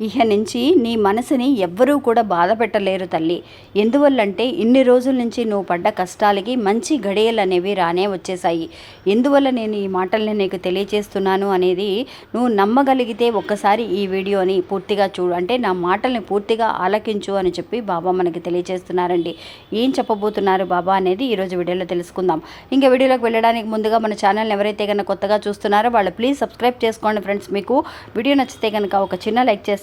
ఇహ నుంచి నీ మనసుని ఎవ్వరూ కూడా బాధ పెట్టలేరు తల్లి. ఎందువల్లంటే ఇన్ని రోజుల నుంచి నువ్వు పడ్డ కష్టాలకి మంచి గడియలు అనేవి రానే వచ్చేసాయి ఎందువల్ల నేను ఈ మాటల్ని నీకు తెలియచేస్తున్నాను అనేది నువ్వు నమ్మగలిగితే ఒక్కసారి ఈ వీడియోని పూర్తిగా చూడు. అంటే నా మాటల్ని పూర్తిగా ఆలకించు అని చెప్పి బాబా మనకి తెలియజేస్తున్నారండి ఏం చెప్పబోతున్నారు బాబా అనేది ఈరోజు వీడియోలో తెలుసుకుందాం. ఇంకా వీడియోలోకి వెళ్ళడానికి ముందుగా మన ఛానల్ని ఎవరైతే కనుక కొత్తగా చూస్తున్నారో వాళ్ళు ప్లీజ్ సబ్స్క్రైబ్ చేసుకోండి ఫ్రెండ్స్. మీకు వీడియో నచ్చితే కనుక ఒక చిన్న లైక్ చేసి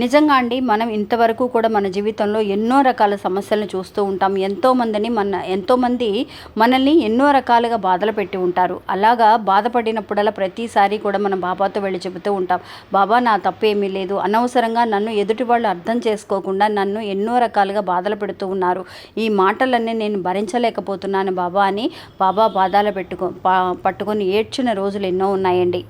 నిజంగా అండి మనం ఇంతవరకు కూడా మన జీవితంలో ఎన్నో రకాల సమస్యలను చూస్తూ ఉంటాం. ఎంతోమందిని మన ఎంతోమంది మనల్ని ఎన్నో రకాలుగా బాధలు పెట్టి ఉంటారు. అలాగా బాధపడినప్పుడల్లా ప్రతిసారి కూడా మనం బాబాతో వెళ్ళి చెబుతూ ఉంటాం బాబా నా తప్పు ఏమీ లేదు. అనవసరంగా నన్ను ఎదుటి వాళ్ళు అర్థం చేసుకోకుండా నన్ను ఎన్నో రకాలుగా బాధలు పెడుతూ ఉన్నారు. ఈ మాటలన్నీ నేను భరించలేకపోతున్నాను బాబా అని బాబా బాధలు పెట్టుకో పా- పట్టుకొని ఏడ్చిన రోజులు ఎన్నో ఉన్నాయండి.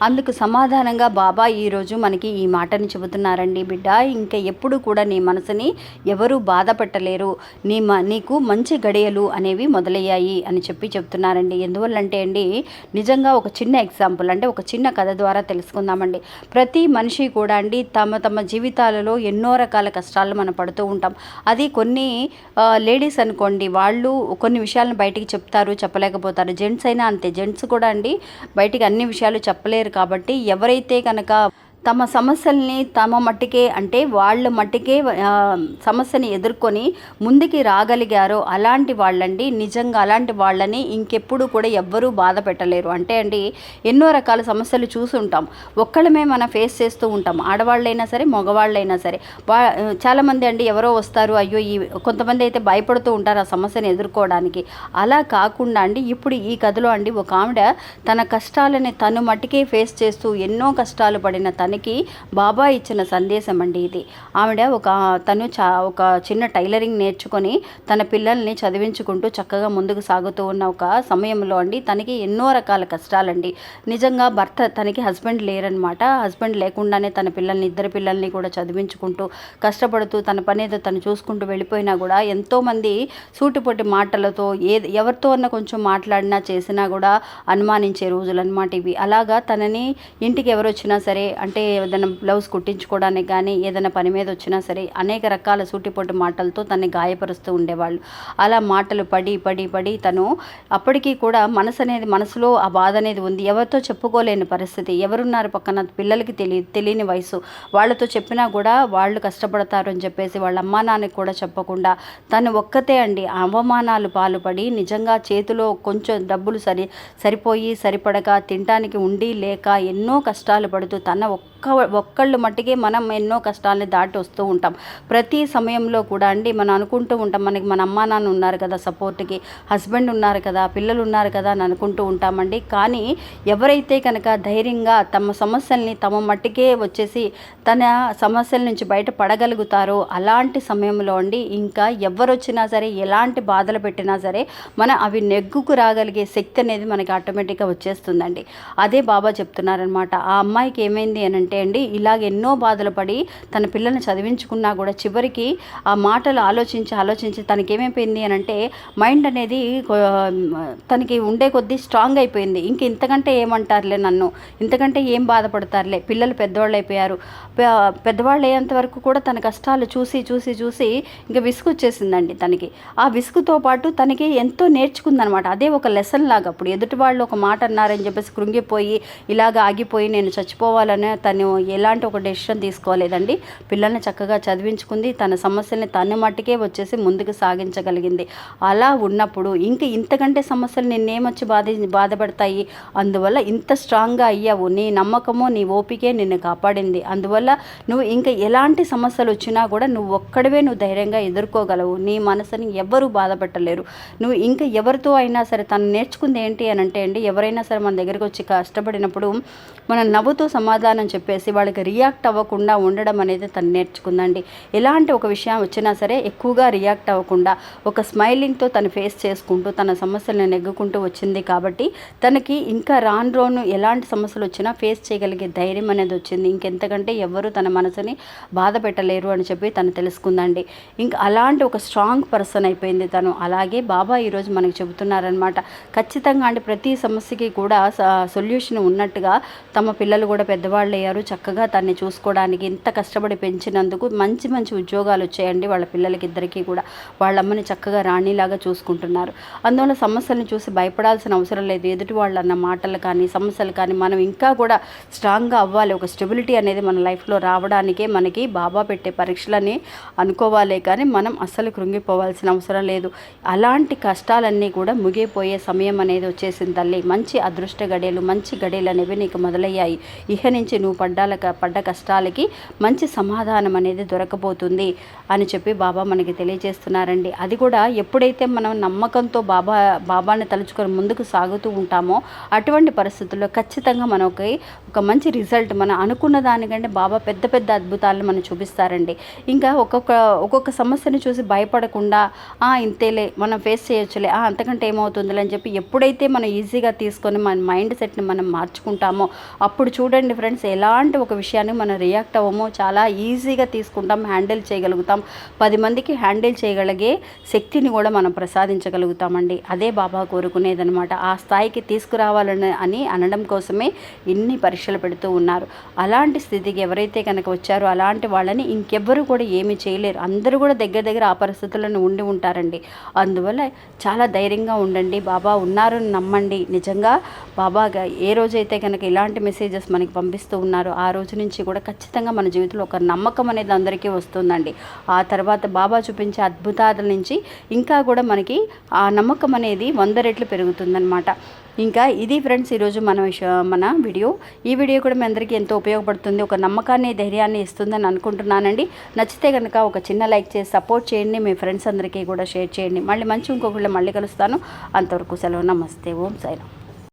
అందుకు సమాధానంగా బాబా ఈరోజు మనకి ఈ మాటని చెబుతున్నారండి బిడ్డ. ఇంకా ఎప్పుడు కూడా నీ మనసుని ఎవరు బాధ పెట్టలేరు. నీ మ నీకు మంచి గడియలు అనేవి మొదలయ్యాయి అని చెప్పి చెప్తున్నారండి ఎందువల్లంటే అండి నిజంగా ఒక చిన్న ఎగ్జాంపుల్ అంటే ఒక చిన్న కథ ద్వారా తెలుసుకుందామండి. ప్రతి మనిషి కూడా అండి తమ తమ జీవితాలలో ఎన్నో రకాల కష్టాలు మనం పడుతూ ఉంటాం. అది కొన్ని లేడీస్ అనుకోండి వాళ్ళు కొన్ని విషయాలను బయటికి చెప్తారు చెప్పలేకపోతారు. జెంట్స్ అయినా అంతే. జెంట్స్ కూడా అండి బయటికి అన్ని విషయాలు చెప్పలేరు కాబట్టి ఎవరైతే కనుక తమ సమస్యల్ని తమ మట్టికే అంటే వాళ్ళ మట్టికే సమస్యని ఎదుర్కొని ముందుకి రాగలిగారో అలాంటి వాళ్ళండి. నిజంగా అలాంటి వాళ్ళని ఇంకెప్పుడు కూడా ఎవ్వరూ బాధ పెట్టలేరు. అంటే అండి ఎన్నో రకాల సమస్యలు చూసుంటాం. ఒక్కళ్ళమే మనం ఫేస్ చేస్తూ ఉంటాం. ఆడవాళ్ళైనా సరే మగవాళ్ళైనా సరే. వా చాలామంది అండి ఎవరో వస్తారు అయ్యో ఈ కొంతమంది అయితే భయపడుతూ ఉంటారు ఆ సమస్యను ఎదుర్కోవడానికి. అలా కాకుండా అండి ఇప్పుడు ఈ కథలో అండి ఒక ఆవిడ తన కష్టాలని తను మట్టికే ఫేస్ చేస్తూ ఎన్నో కష్టాలు పడిన తనకి బాబా ఇచ్చిన సందేశం అండి ఇది. ఆవిడ ఒక తను చా ఒక చిన్న టైలరింగ్ నేర్చుకొని తన పిల్లల్ని చదివించుకుంటూ చక్కగా ముందుకు సాగుతూ ఉన్న ఒక సమయంలో అండి తనకి ఎన్నో రకాల కష్టాలండి. నిజంగా భర్త తనకి హస్బెండ్ లేరనమాట. హస్బెండ్ లేకుండానే తన పిల్లల్ని ఇద్దరు పిల్లల్ని కూడా చదివించుకుంటూ కష్టపడుతూ తన పని ఏదో తను చూసుకుంటూ వెళ్ళిపోయినా కూడా ఎంతోమంది సూటిపొట్టి మాటలతో ఏ ఎవరితో అన్న కొంచెం మాట్లాడినా చేసినా కూడా అనుమానించే రోజులు అనమాట ఇవి. అలాగా తనని ఇంటికి ఎవరు వచ్చినా సరే అంటే ఏదైనా బ్లౌజ్ కుట్టించుకోవడానికి కానీ ఏదైనా పని మీద వచ్చినా సరే అనేక రకాల సూటిపోటు మాటలతో తన్ని గాయపరుస్తూ ఉండేవాళ్ళు. అలా మాటలు పడి పడి పడి తను అప్పటికీ కూడా మనసు అనేది మనసులో ఆ బాధ అనేది ఉంది. ఎవరితో చెప్పుకోలేని పరిస్థితి. ఎవరున్నారు పక్కన? పిల్లలకి తెలియ తెలియని వయసు. వాళ్ళతో చెప్పినా కూడా వాళ్ళు కష్టపడతారు అని చెప్పేసి వాళ్ళ అమ్మా నాన్నకి కూడా చెప్పకుండా తను ఒక్కతే అండి. అవమానాలు పాలుపడి నిజంగా చేతిలో కొంచెం డబ్బులు సరి సరిపోయి సరిపడక తినడానికి ఉండి లేక ఎన్నో కష్టాలు పడుతూ తన ఒక్క ఒక్క ఒక్కళ్ళు మట్టికే మనం ఎన్నో కష్టాలని దాటి వస్తూ ఉంటాం. ప్రతి సమయంలో కూడా అండి మనం అనుకుంటూ ఉంటాం మనకి మన అమ్మా నాన్న ఉన్నారు కదా సపోర్ట్కి హస్బెండ్ ఉన్నారు కదా పిల్లలు ఉన్నారు కదా అని అనుకుంటూ ఉంటామండి. కానీ ఎవరైతే కనుక ధైర్యంగా తమ సమస్యల్ని తమ మట్టికే వచ్చేసి తన సమస్యల నుంచి బయటపడగలుగుతారో అలాంటి సమయంలో అండి ఇంకా ఎవరు వచ్చినా సరే ఎలాంటి బాధలు పెట్టినా సరే మన అవి నెగ్గుకు రాగలిగే శక్తి అనేది మనకి ఆటోమేటిక్గా వచ్చేస్తుందండి. అదే బాబా చెప్తున్నారనమాట ఆ అమ్మాయికి ఏమైంది అని అంటే అండి ఇలాగ ఎన్నో బాధలు పడి తన పిల్లల్ని చదివించుకున్నా కూడా చివరికి ఆ మాటలు ఆలోచించి ఆలోచించి తనకి ఏమైపోయింది అని అంటే మైండ్ అనేది తనకి ఉండే కొద్దీ స్ట్రాంగ్ అయిపోయింది. ఇంక ఇంతకంటే ఏమంటారులే నన్ను? ఇంతకంటే ఏం బాధపడతారులే? పిల్లలు పెద్దవాళ్ళు అయిపోయారు. పెద్దవాళ్ళు అయ్యేంత వరకు కూడా తన కష్టాలు చూసి చూసి చూసి ఇంకా విసుగు వచ్చేసిందండి తనకి. ఆ విసుగుతో పాటు తనకి ఎంతో నేర్చుకుందనమాట. అదే ఒక లెసన్ లాగా అప్పుడు. ఎదుటి వాళ్ళు ఒక మాట అన్నారని చెప్పేసి కృంగిపోయి ఇలాగ ఆగిపోయి నేను చచ్చిపోవాలని తను తను ఎలాంటి ఒక డెసిషన్ తీసుకోలేదండి. పిల్లల్ని చక్కగా చదివించుకుంది. తన సమస్యల్ని తన మట్టుకే వచ్చేసి ముందుకు సాగించగలిగింది. అలా ఉన్నప్పుడు ఇంక ఇంతకంటే సమస్యలు నిన్నేమొచ్చి బాధ బాధపడతాయి? అందువల్ల ఇంత స్ట్రాంగ్గా అయ్యావు. నీ నమ్మకము నీ ఓపికే నిన్ను కాపాడింది. అందువల్ల నువ్వు ఇంకా ఎలాంటి సమస్యలు వచ్చినా కూడా నువ్వు ఒక్కడవే నువ్వు ధైర్యంగా ఎదుర్కోగలవు. నీ మనసుని ఎవ్వరూ బాధపెట్టలేరు. నువ్వు ఇంకా ఎవరితో అయినా సరే తను నేర్చుకుంది ఏంటి అని అంటే అండి ఎవరైనా సరే మన దగ్గరికి వచ్చి కష్టపడినప్పుడు మనం నవ్వుతూ సమాధానం చెప్పి చెప్పేసి వాళ్ళకి రియాక్ట్ అవ్వకుండా ఉండడం అనేది తను నేర్చుకుందండి. ఎలాంటి ఒక విషయం వచ్చినా సరే ఎక్కువగా రియాక్ట్ అవ్వకుండా ఒక స్మైలింగ్తో తను ఫేస్ చేసుకుంటూ తన సమస్యలను నెగ్గుకుంటూ వచ్చింది కాబట్టి తనకి ఇంకా రాను రోను ఎలాంటి సమస్యలు వచ్చినా ఫేస్ చేయగలిగే ధైర్యం అనేది వచ్చింది. ఇంకెంతకంటే ఎవరు తన మనసుని బాధ పెట్టలేరు అని చెప్పి తను తెలుసుకుందండి. ఇంకా అలాంటి ఒక స్ట్రాంగ్ పర్సన్ అయిపోయింది తను. అలాగే బాబా ఈరోజు మనకు చెబుతున్నారనమాట ఖచ్చితంగా అంటే ప్రతి సమస్యకి కూడా సొల్యూషన్ ఉన్నట్టుగా తమ పిల్లలు కూడా పెద్దవాళ్ళు అయ్యారు చక్కగా తన్ని చూసుకోవడానికి ఇంత కష్టపడి పెంచినందుకు మంచి మంచి ఉద్యోగాలు వచ్చాయండి వాళ్ళ పిల్లలకి ఇద్దరికీ కూడా. వాళ్ళ అమ్మని చక్కగా రాణిలాగా చూసుకుంటున్నారు. అందువల్ల సమస్యలను చూసి భయపడాల్సిన అవసరం లేదు. ఎదుటి వాళ్ళు అన్న మాటలు కానీ సమస్యలు కానీ మనం ఇంకా కూడా స్ట్రాంగ్గా అవ్వాలి. ఒక స్టెబిలిటీ అనేది మన లైఫ్లో రావడానికే మనకి బాబా పెట్టే పరీక్షలని అనుకోవాలే కానీ మనం అస్సలు కృంగిపోవాల్సిన అవసరం లేదు. అలాంటి కష్టాలన్నీ కూడా ముగిపోయే సమయం అనేది వచ్చేసింది తల్లి. మంచి అదృష్ట గడియలు మంచి గడియలు అనేవి నీకు మొదలయ్యాయి. ఇహ నుంచి నువ్వు పడ్డాల పడ్డ కష్టాలకి మంచి సమాధానం అనేది దొరకబోతుంది అని చెప్పి బాబా మనకి తెలియజేస్తున్నారండి. అది కూడా ఎప్పుడైతే మనం నమ్మకంతో బాబా బాబాని తలుచుకొని ముందుకు సాగుతూ ఉంటామో అటువంటి పరిస్థితుల్లో ఖచ్చితంగా మనకి ఒక మంచి రిజల్ట్ మనం అనుకున్న దానికంటే బాబా పెద్ద పెద్ద అద్భుతాలను మనం చూపిస్తారండి. ఇంకా ఒక్కొక్క ఒక్కొక్క సమస్యను చూసి భయపడకుండా ఇంతేలే మనం ఫేస్ చేయొచ్చులే అంతకంటే ఏమవుతుందిలే అని చెప్పి ఎప్పుడైతే మనం ఈజీగా తీసుకొని మన మైండ్ సెట్ని మనం మార్చుకుంటామో అప్పుడు చూడండి ఫ్రెండ్స్ ఎలా ఎలాంటి ఒక విషయాన్ని మనం రియాక్ట్ అవ్వమో. చాలా ఈజీగా తీసుకుంటాం హ్యాండిల్ చేయగలుగుతాం. పది మందికి హ్యాండిల్ చేయగలిగే శక్తిని కూడా మనం ప్రసాదించగలుగుతామండి. అదే బాబా కోరుకునేదనమాట ఆ స్థాయికి తీసుకురావాలని అని అనడం కోసమే ఇన్ని పరీక్షలు పెడుతూ ఉన్నారు. అలాంటి స్థితికి ఎవరైతే కనుక వచ్చారో అలాంటి వాళ్ళని ఇంకెవ్వరు కూడా ఏమీ చేయలేరు. అందరూ కూడా దగ్గర దగ్గర ఆ పరిస్థితులను ఉండి ఉంటారండి. అందువల్ల చాలా ధైర్యంగా ఉండండి. బాబా ఉన్నారని నమ్మండి. నిజంగా బాబా ఏ రోజైతే కనుక ఇలాంటి మెసేజెస్ మనకి పంపిస్తూ ఉన్నారు ఆ రోజు నుంచి కూడా ఖచ్చితంగా మన జీవితంలో ఒక నమ్మకం అనేది అందరికీ వస్తుందండి. ఆ తర్వాత బాబా చూపించే అద్భుతాల నుంచి ఇంకా కూడా మనకి ఆ నమ్మకం అనేది వంద రెట్లు పెరుగుతుందన్నమాట. ఇంకా ఇది ఫ్రెండ్స్ ఈరోజు మన మన వీడియో. ఈ వీడియో కూడా మీ అందరికీ ఎంతో ఉపయోగపడుతుంది. ఒక నమ్మకాన్ని ధైర్యాన్ని ఇస్తుందని అనుకుంటున్నానండి. నచ్చితే కనుక ఒక చిన్న లైక్ చేసి సపోర్ట్ చేయండి. మీ ఫ్రెండ్స్ అందరికీ కూడా షేర్ చేయండి. మళ్ళీ మంచి ఇంకొకళ్ళు మళ్ళీ కలుస్తాను. అంతవరకు సెలవు. నమస్తే. ఓం సైనా